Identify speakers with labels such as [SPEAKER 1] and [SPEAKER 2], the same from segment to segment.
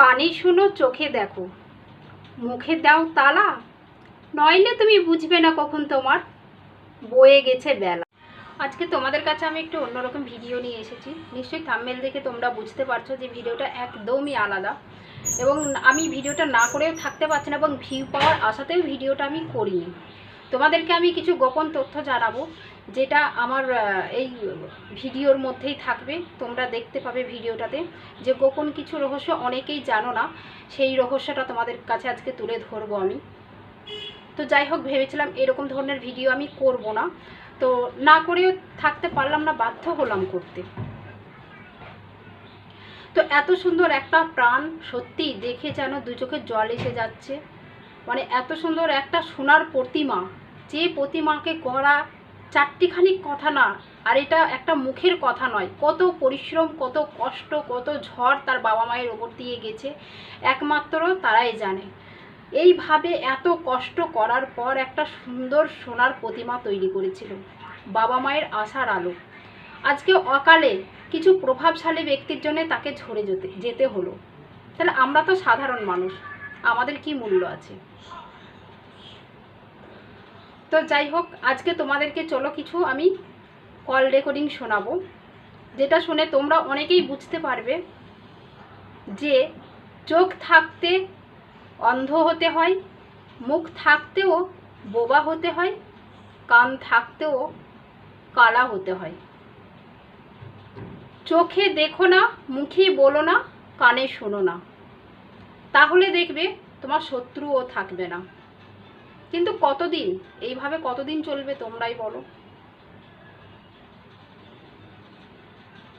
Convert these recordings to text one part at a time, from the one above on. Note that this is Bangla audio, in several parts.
[SPEAKER 1] কানে শুনো, চোখে দেখো। মুখে দাও তালা, নইলে তুমি বুঝবে না কখন তোমার বয়ে গেছে বেলা। আজকে তোমাদের কাছে আমি একটু অন্যরকম ভিডিও নিয়ে এসেছি। নিশ্চয়ই থাম্বেল দেখে তোমরা বুঝতে পারছ যে ভিডিওটা একদমই আলাদা। এবং আমি ভিডিওটা না করেও থাকতে পারছি না এবং ভিউ পাওয়ার আশাতেও ভিডিওটা আমি করিনি। তোমাদেরকে আমি কিছু গোপন তথ্য জানাব। যেটা আমার এই ভিডিওর মধ্যেই থাকবে, তোমরা দেখতে পাবে ভিডিওটাতে, যে গোপন কিছু রহস্য অনেকেই জানো না, সেই রহস্যটা তোমাদের কাছে আজকে তুলে ধরবো আমি। তো যাই হোক, ভেবেছিলাম এরকম ধরনের ভিডিও আমি করব না। তো না করেও থাকতে পারলাম না, বাধ্য হলাম করতে। তো এত সুন্দর একটা প্রাণ সত্যি দেখে যেন দু চোখের জল এসে যাচ্ছে। মানে এত সুন্দর একটা সোনার প্রতিমা, যে প্রতিমাকে গড়া চারটিখানি কথা না, আর এটা একটা মুখের কথা নয়। কত পরিশ্রম, কত কষ্ট, কত ঝড় তার বাবা মায়ের ওপর দিয়ে গেছে, একমাত্র তারাই জানে। এইভাবে এত কষ্ট করার পর একটা সুন্দর সোনার প্রতিমা তৈরি করেছিল, বাবা মায়ের আশার আলো। আজকে অকালে কিছু প্রভাবশালী ব্যক্তির জন্য তাকে ঝরে যেতে যেতে হলো। তাহলে আমরা তো সাধারণ মানুষ, আমাদের কি মূল্য আছে? তো যাই হোক, আজকে তোমাদেরকে চলো কিছু আমি কল রেকর্ডিং শোনাবো। যেটা শুনে তোমরা অনেকেই বুঝতে পারবে যে চোখ থাকতে অন্ধ হতে হয়, মুখ থাকতেও বোবা হতে হয়, কান থাকতেও কালা হতে হয়। চোখে দেখো না, মুখে বলো না, কানে শোনো না। তাহলে দেখবে তোমার শত্রুও থাকবে না। কিন্তু কতদিন? এইভাবে কতদিন চলবে তোমরাই বলো।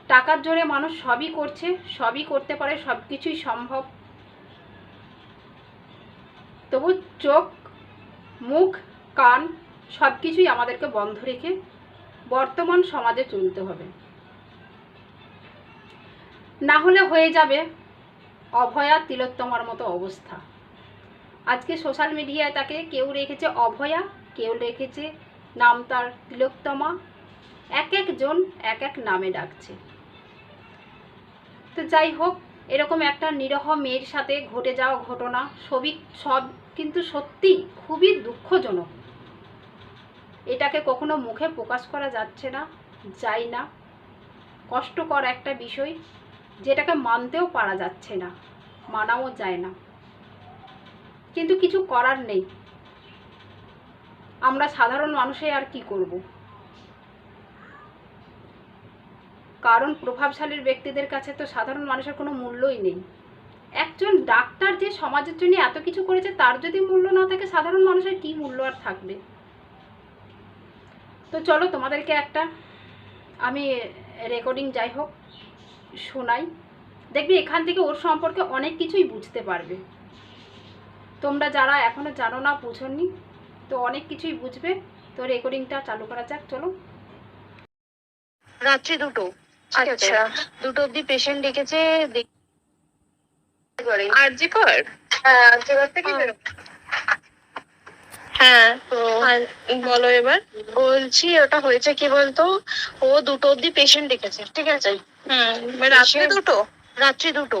[SPEAKER 1] টাকার জোরে মানুষ সবই করছে, সবই করতে পারে সব কিছুই সম্ভব। তবু চোখ, মুখ, কান সব কিছুই আমাদেরকে বন্ধ রেখে বর্তমান সমাজে চলতে হবে। না হলে হয়ে যাবে অভয়া তিলোত্তমার মতো অবস্থা। আজকে সোশ্যাল মিডিয়ায় তাকে কেউ রেখেছে অভয়া, কেউ রেখেছে নাম তার তিলোত্তমা। এক একজন, এক এক নামে ডাকছে। তো যাই হোক, এরকম একটা নিরহ মেয়ের সাথে ঘটে যাওয়া ঘটনা, সবই সব কিন্তু সত্যি খুবই দুঃখজনক। এটাকে কখনো মুখে প্রকাশ করা যাচ্ছে না, যায় না। কষ্টকর একটা বিষয়, যেটাকে মানতেও পারা যাচ্ছে না, মানাও যায় না। কিন্তু কিছু করার নেই। আমরা সাধারণ মানুষে আর কি করব? কারণ প্রভাবশালীর ব্যক্তিদের কাছে তো সাধারণ মানুষের কোনো মূল্যই নেই। একজন ডাক্তার যে সমাজের জন্য এত কিছু করেছে, তার যদি মূল্য না থাকে, সাধারণ মানুষের কি মূল্য আর থাকবে? তো চলো তোমাদেরকে একটা আমি রেকর্ডিং যাই হোক শোনাই। দেখবি এখান থেকে ওর সম্পর্কে অনেক কিছুই বুঝতে পারবে। তোমরা যারা এখনও জানো না বুঝোনি তো অনেক কিছুই বুঝবে। তো রেকর্ডিংটা চালু করা যাক চলো।
[SPEAKER 2] রাত্রি দুটো।
[SPEAKER 3] আচ্ছা।
[SPEAKER 2] দুটো অব্দি পেশেন্ট ডেকেছে
[SPEAKER 3] কর?
[SPEAKER 2] হ্যাঁ থেকে
[SPEAKER 3] হ্যাঁ।
[SPEAKER 2] তো
[SPEAKER 3] বলো এবার।
[SPEAKER 2] বলছি ওটা হয়েছে কি বলতো? ও দুটো অব্দি পেশেন্ট ডেকেছে ঠিক আছে?
[SPEAKER 3] হুম রাত্রে দুটো?
[SPEAKER 2] রাত্রি দুটো।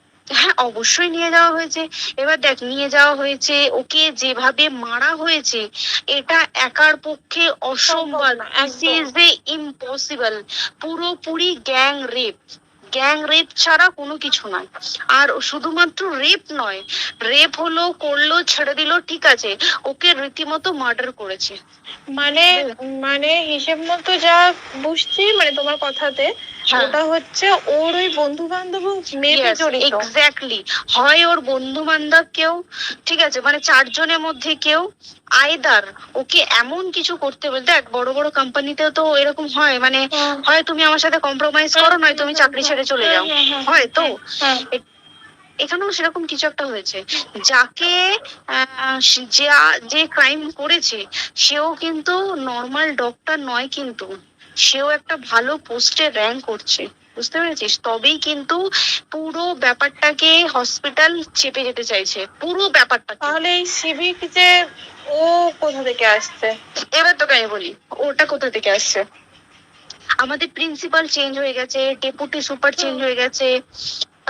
[SPEAKER 2] হ্যাঁ অবশ্যই নিয়ে যাওয়া হয়েছে। এবার দেখ নিয়ে যাওয়া হয়েছে ওকে যেভাবে মারা হয়েছে এটা একার পক্ষে অসম্ভব। ইম্পসিবল পুরোপুরি গ্যাং রেপ গ্যাং রেপ ছাড়া কোনো কিছু নয়। আর শুধুমাত্র রেপ নয় রেপ হলো করল ছেড়ে দিল ঠিক আছে। ওকে রীতিমতো মার্ডার করেছে।
[SPEAKER 3] মানে মানে হিসেব মতো যা বুঝছি মানে তোমার কথাতে
[SPEAKER 2] হ্যাঁ।
[SPEAKER 3] ওটা হচ্ছে ওর ওই বন্ধু বান্ধব মেয়েতে জড়িত।
[SPEAKER 2] এক্স্যাক্টলি হয় ওর বন্ধু বান্ধব কেউ ঠিক আছে মানে চারজনের মধ্যে কেউ আইদার ওকে এমন কিছু করতে বলতে দেখ বড় বড় কোম্পানিতেও তো এরকম হয় মানে হয়। তুমি আমার সাথে কম্প্রোমাইজ করো নয় তুমি চাকরি ছেড়ে চলে যাও।
[SPEAKER 3] হুম,
[SPEAKER 2] হয় তো
[SPEAKER 3] হ্যাঁ।
[SPEAKER 2] এখানেও সেরকম কিছু একটা হয়েছে। যাকে যা- যে ক্রাইম করেছে সেও কিন্তু নর্মাল ডক্টর নয় কিন্তু সেও একটা ভালো পোস্টে র্যাঙ্ক করছে। বুঝতে পেরেছিস? তবেই কিন্তু পুরো ব্যাপারটাকে হসপিটাল চেপে যেতে চাইছে। পুরো ব্যাপারটা
[SPEAKER 3] তাহলে এই সিভিক যে ও কোথা থেকে আসছে?
[SPEAKER 2] এবার তোকে আমি বলি ওটা কোথা থেকে আসছে? আমাদের প্রিন্সিপাল চেঞ্জ হয়ে গেছে ডেপুটি সুপার চেঞ্জ হয়ে গেছে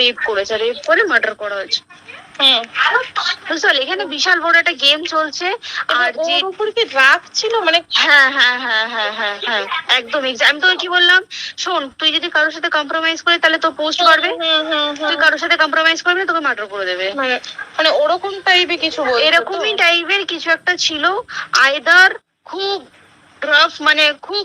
[SPEAKER 2] রেপ করেছে রেপ করে মার্ডার করা হয়েছে। বুঝতে পারলি এখানে বিশাল বড় একটা গেম চলছে আর যে
[SPEAKER 3] কি রাগ ছিল? মানে
[SPEAKER 2] হ্যাঁ হ্যাঁ হ্যাঁ হ্যাঁ হ্যাঁ হ্যাঁ একদম আমি তোকে কি বললাম? শোন তুই যদি কারোর সাথে কম্প্রোমাইজ করি তাহলে তো পোস্ট করবে। তুই কারোর সাথে কম্প্রোমাইজ করবি তোকে মার্ডার করে দেবে।
[SPEAKER 3] মানে মানে ওরকম টাইপের কিছু
[SPEAKER 2] এরকমই টাইপের কিছু একটা ছিল। আইদার খুব রাফ মানে খুব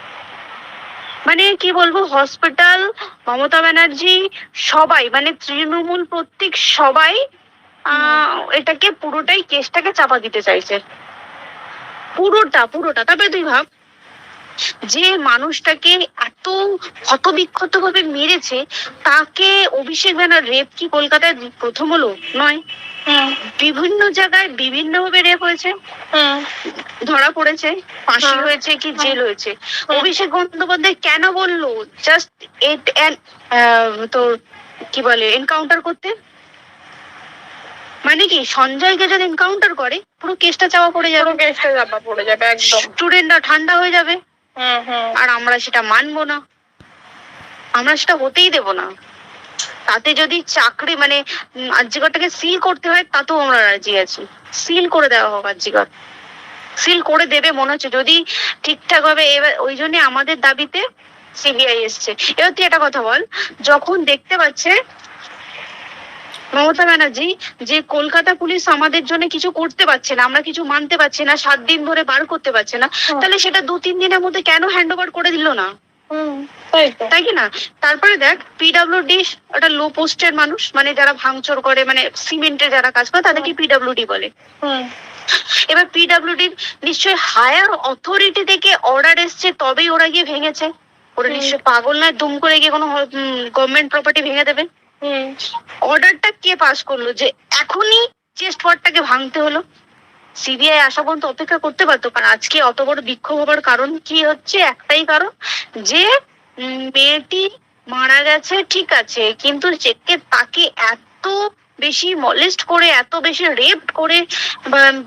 [SPEAKER 2] মানে কি বলব হসপিটাল মমতা ব্যানার্জি, সবাই মানে তৃণমূল প্রত্যেক সবাই এটাকে পুরোটাই কেসটাকে চাপা দিতে চাইছে। পুরোটা পুরোটা। তবে তুই ভাব যে মানুষটাকে এত ক্ষতবিক্ষত ভাবে মেরেছে তাকে অভিষেক ব্যানার রেপ কি কলকাতায় প্রথম হলো? নয়। বিভিন্ন জায়গায় বিভিন্ন ভাবে রেপ হয়েছে ধরা পড়েছে ফাঁসি
[SPEAKER 3] হ্যাঁ।
[SPEAKER 2] হয়েছে কি জেল হয়েছে। অভিষেক বন্দ্যোপাধ্যায় কেন বলল? জাস্ট এট তোর কি বলে এনকাউন্টার করতে? মানে কি সঞ্জয়কে যদি এনকাউন্টার করে পুরো কেসটা চাওয়া পড়ে যাবে।
[SPEAKER 3] কেসটা চাপা পড়ে যাবে একদম।
[SPEAKER 2] স্টুডেন্টরা ঠান্ডা হয়ে যাবে। আর আমরা সেটা মানবো না। আমরা সেটা হতেই দেব না। তাতে যদি চাকরি মানে আর্যিকরটাকে সিল করতে হয়, তাতেও আমরা রাজি আছি। সিল করে দেওয়া হোক আর্যিকর সিল করে দেবে মনে হচ্ছে। যদি ঠিকঠাক ভাবে এবার, ওই জন্য আমাদের দাবিতে সিবিআই এসছে। এবার তুই একটা কথা বল। যখন দেখতে পাচ্ছে মমতা ব্যানার্জি যে কলকাতা পুলিশ আমাদের জন্য কিছু করতে পারছে না আমরা কিছু মানতে পারছি না সাত দিন ধরে বার করতে পারছে না তাহলে সেটা দু তিন দিনের মধ্যে কেন হ্যান্ড ওভার করে দিল না?
[SPEAKER 3] তাই
[SPEAKER 2] কি না? তারপরে দেখ পিডাব্লিউডি একটা লো পোস্টের মানুষ মানে যারা ভাঙচুর করে মানে সিমেন্টে যারা কাজ করে তাদেরকে পিডাব্লিউডি বলে। এবার পিডাব্লিউডি নিশ্চয়ই হায়ার অথরিটি থেকে অর্ডার এসছে তবেই ওরা গিয়ে ভেঙেছে। ওরা। নিশ্চয়ই পাগল নয় দুম করে গিয়ে কোনো গভর্নমেন্ট প্রপার্টি ভেঙে দেবে। অর্ডারটা কে পাস করল? যে এখনই চেস্ট পটটাকে ভাঙতে হলো। সিবিআই আসা পর্যন্ত অপেক্ষা করতে পারতো, কারণ আজকে অত বড় বিক্ষোভ হবার কারণ কি হচ্ছে? একটাই কারণ যে মেয়েটি মারা গেছে, ঠিক আছে, কিন্তু চেকে তাকে এত বেশি মলেস্ট করে, এত বেশি রেপ করে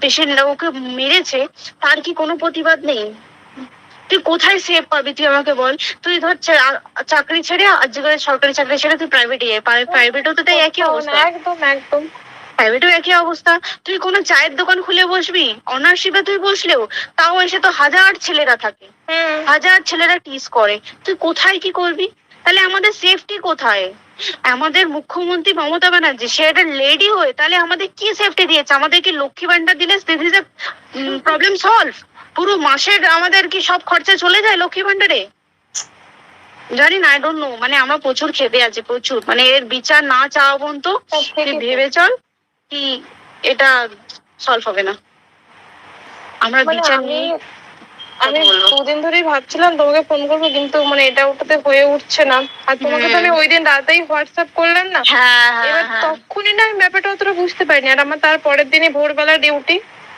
[SPEAKER 2] পেশেন্ট ওকে মেরেছে, তার কি কোনো প্রতিবাদ নেই? তুই কোথায় সেভ পাবি? তুই আমাকে বল। তুই ধর চাকরি ছেড়ে আজকে সরকারি চাকরি ছেড়ে তুই প্রাইভেটে যাই প্রাইভেটও তো তাই একই অবস্থা।
[SPEAKER 3] একদম একদম।
[SPEAKER 2] প্রাইভেটেও একই অবস্থা। তুই কোনো চায়ের দোকান খুলে বসবি? অনার্সিপে তুই বসলেও তাও এসে তো হাজার ছেলেরা থাকে। হাজার ছেলেরা টিস করে। তুই কোথায় কি করবি? তাহলে আমাদের সেফটি কোথায়? আমাদের মুখ্যমন্ত্রী মমতা ব্যানার্জি সে একটা লেডি হয়ে তাহলে আমাদের কি সেফটি দিয়েছে? আমাদের কি লক্ষ্মী ভান্ডার দিলে প্রবলেম সলভ পুরো মাসের আমাদের কি সব খরচা চলে যায় লক্ষ্মী ভান্ডারে জানি না আই ডোন্ট নো মানে আমরা প্রচুর খেপে আছি প্রচুর। মানে এর বিচার না চাওয়া পর্যন্ত ভেবে চল কি এটা সলভ হবে না। আমরা
[SPEAKER 3] মানে
[SPEAKER 2] বিচার
[SPEAKER 3] আমি
[SPEAKER 2] নিয়ে
[SPEAKER 3] আমি দুদিন ধরেই ভাবছিলাম তোমাকে ফোন করব কিন্তু মানে এটা ওটাতে হয়ে উঠছে না। আর তোমাকে তো আমি ওই দিন রাতেই হোয়াটসঅ্যাপ করলাম না।
[SPEAKER 2] হ্যাঁ
[SPEAKER 3] এবার
[SPEAKER 2] হ্যাঁ। হ্যাঁ
[SPEAKER 3] তখনই না আমি ব্যাপারটা অতটা বুঝতে পারিনি। আর আমার তার পরের দিনই ভোরবেলা ডিউটি
[SPEAKER 2] হ্যাঁ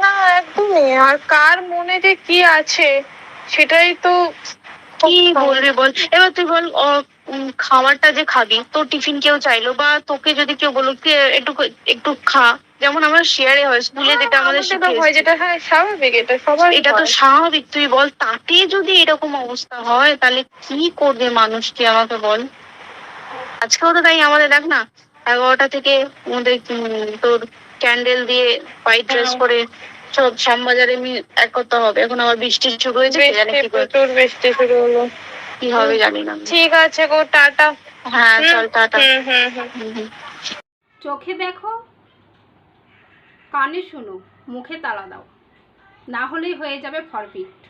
[SPEAKER 3] না একদমই। আর কার মনে যে কি আছে সেটাই তো
[SPEAKER 2] কি বলবি বল? এবার তুই বল খাবারটা যে খাবি তোর টিফিন কেউ চাইলো বা তোকে যদি কেউ বলল কি একটু একটু খা। যেমন আমরা শেয়ারে হয় স্কুলে যেটা আমাদের
[SPEAKER 3] হয় যেটা হ্যাঁ স্বাভাবিক এটা সবার
[SPEAKER 2] এটা তো স্বাভাবিক। তুই বল তাতে যদি এরকম অবস্থা হয় তাহলে কি করবে মানুষ কি আমাকে বল? আজকেও তো তাই আমাদের দেখ না এগারোটা থেকে আমাদের উম, তোর ক্যান্ডেল দিয়ে হোয়াইট ড্রেস। পরে সব শ্যামবাজারে বাজারে এক করতে হবে। এখন আবার বৃষ্টি শুরু হয়েছে জানি কি
[SPEAKER 3] প্রচুর বৃষ্টি শুরু হলো।
[SPEAKER 2] কি হবে জানি না।
[SPEAKER 3] ঠিক আছে গো টাটা।
[SPEAKER 2] হ্যাঁ চল টাটা।
[SPEAKER 3] হুম হুম হুম।
[SPEAKER 2] হুম, হুম।
[SPEAKER 1] চোখে দেখো কানে শোনো মুখে তালা দাও। না হলেই হয়ে যাবে ফরফিট